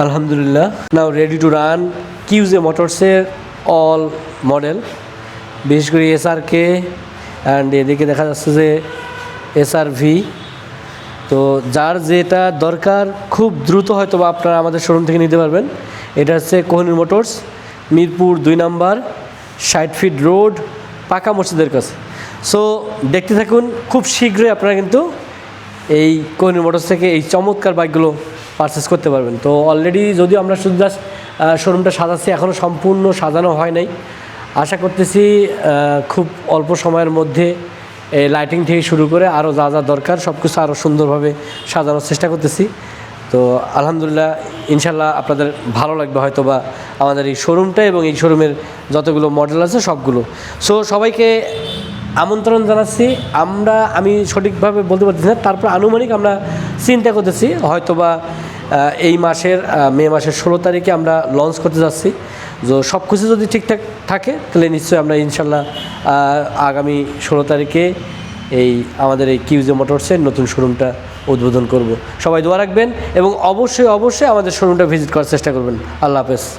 আলহামদুলিল্লাহ। Now ready to run QJ মোটরসের all model বিশেষ করে এসআরকে অ্যান্ড এদিকে দেখা যাচ্ছে যে এসআর ভি তো যার যেটা দরকার, খুব দ্রুত হয়তো বা আপনারা আমাদের শোরুম থেকে নিতে পারবেন। এটা হচ্ছে কোহিনুর মোটরস মিরপুর দুই নাম্বার, ষাট ফিট রোড পাকা মসজিদের কাছে। সো দেখতে থাকুন, খুব শীঘ্রই আপনারা কিন্তু এই কোহিনুর মোটরস থেকে এই চমৎকার বাইকগুলো পারচেস করতে পারবেন। তো অলরেডি যদিও আমরা শুধু জাস্ট শোরুমটা সাজাচ্ছি এখনও সম্পূর্ণ সাজানো হয় নাই। আশা করতেছি খুব অল্প সময়ের মধ্যে এই লাইটিং থেকে শুরু করে আরও যা যা দরকার সব কিছু আরও সুন্দরভাবে সাজানোর চেষ্টা করতেছি। তো আলহামদুলিল্লাহ ইনশাল্লাহ আপনাদের ভালো লাগবে হয়তো বা আমাদের এই শোরুমটা এবং এই শোরুমের যতগুলো মডেল আছে সবগুলো। সো সবাইকে আমন্ত্রণ জানাচ্ছি, আমরা, আমি সঠিকভাবে বলতে পারছি না, তারপর আনুমানিক আমরা চিন্তা করতেছি হয়তো বা এই মাসের মে মাসের ষোলো তারিখে আমরা লঞ্চ করতে যাচ্ছি। তো সব কিছু যদি ঠিকঠাক থাকে, তাহলে নিশ্চয়ই আমরা ইনশাল্লাহ আগামী ষোলো তারিখে এই আমাদের এই কিউজে মোটরসের নতুন শোরুমটা উদ্বোধন করব। সবাই দোয়া রাখবেন এবং অবশ্যই অবশ্যই আমাদের শোরুমটা ভিজিট করার চেষ্টা করবেন। আল্লাহ হাফেজ।